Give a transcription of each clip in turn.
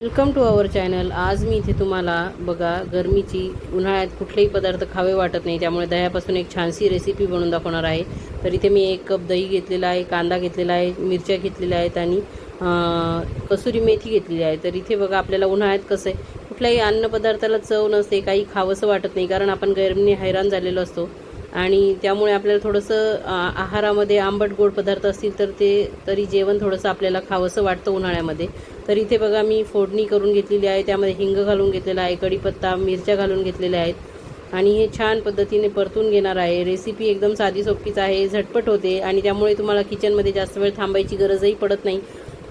Welcome to our channel आज मी इथे तुम्हाला बघा गरमीची उन्हाळ्यात कुठलेही पदार्थ खावे वाटत नाही त्यामुळे दह्यापासून एक छानशी रेसिपी बनवून दाखवणार आहे. तर इथे मी एक कप दही घेतलेला आहे कांदा घेतलेला आहे मिरच्या घेतलेल्या आहेत आणि कसुरी मेथी घेतलेली आहे. तर इथे बघा आपल्याला उन्हाळ्यात कसं आहे कुठल्याही अन्नपदार्थाला चव नसते काही खावंसं वाटत नाही कारण आपण गरमीने हैराण झालेलो असतो. आणि त्यामुळे आपल्याला थोडंसं आहारामध्ये आंबट गोड पदार्थ असतील तर ते तरी जेवण थोडंसं आपल्याला खावंसं वाटतं उन्हाळ्यामध्ये. तर इथे बघा मी फोडणी करून घेतलेली आहे त्यामध्ये हिंग घालून घेतलेला आहे कढीपत्ता मिरच्या घालून घेतलेल्या आहेत. आणि हे छान पद्धतीने परतून घेणार आहे. रेसिपी एकदम साधी सोपीच आहे झटपट होते आणि त्यामुळे तुम्हाला किचनमध्ये जास्त वेळ थांबायची गरजही पडत नाही.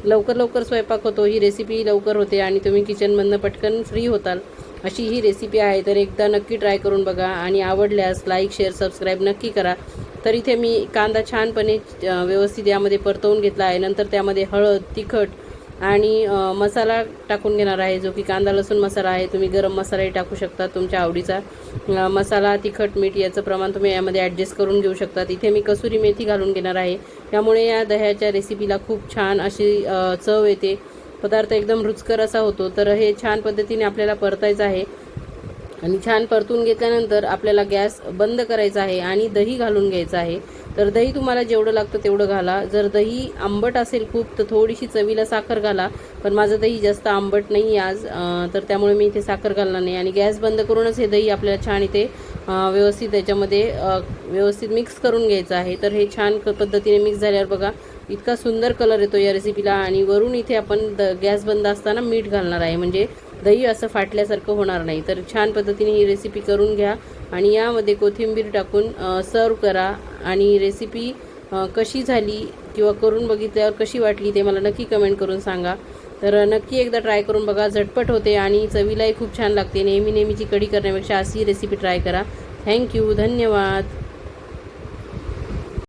लवकर लवकर स्वयंपाक होतो ही रेसिपी लवकर होते आणि तुम्ही किचनमधनं पटकन फ्री होताल. अशी ही रेसिपी आहे तर एकदा नक्की ट्राय करून बघा आणि आवडल्यास लाईक शेअर सबस्क्राईब नक्की करा. तर इथे मी कांदा छानपणे व्यवस्थित यामध्ये परतवून घेतला आहे. नंतर त्यामध्ये हळद तिखट आणि मसाला टाकून घेणार आहे जो की कांदा लसूण मसाला आहे. तुम्ही गरम मसालाही टाकू शकता तुमच्या आवडीचा. मसाला तिखट मीठ याचं प्रमाण तुम्ही यामध्ये ॲडजस्ट करून घेऊ शकता. इथे मी कसुरी मेथी घालून घेणार आहे. त्यामुळे या दह्याच्या रेसिपीला खूप छान अशी चव येते. पदार्थ एकदम रुचकर असा होतो. तर हे छान पद्धतीने आपल्याला परतायचं आहे. आणि छान परतून घेतल्यानंतर आपल्याला गॅस बंद करायचा आहे आणि दही घालून घ्यायचं आहे. तर दही तुम्हाला जेवढं लागतं तेवढं घाला. जर दही आंबट असेल खूप तर थोडीशी चवीला साखर घाला. पण माझं दही जास्त आंबट नाही आज तर त्यामुळे मी इथे साखर घालणार नाही. आणि गॅस बंद करूनच हे दही आपल्याला छान इथे व्यवस्थित त्याच्यामध्ये व्यवस्थित मिक्स करून घ्यायचं आहे. तर हे छान क- पद्धतीने मिक्स झाल्यावर बघा इतका सुंदर कलर येतो या रेसिपीला आणि वरून इथे आपण द गॅस बंद असताना मीठ घालणार आहे. म्हणजे दही असं फाटल्यासारखं होणार नाही. तर छान पद्धतीने ही रेसिपी करून घ्या आणि यामध्ये कोथिंबीर टाकून सर्व करा आणि रेसिपी कशी झाली किंवा करून बघितल्यावर कशी वाटली ते मला नक्की कमेंट करून सांगा. तर नक्की एकदा ट्राय करून बघा झटपट होते आणि चवीलाही खूप छान लागते. नेहमी नेहमीची कढी करण्यापेक्षा अशी रेसिपी ट्राय करा. थँक्यू धन्यवाद.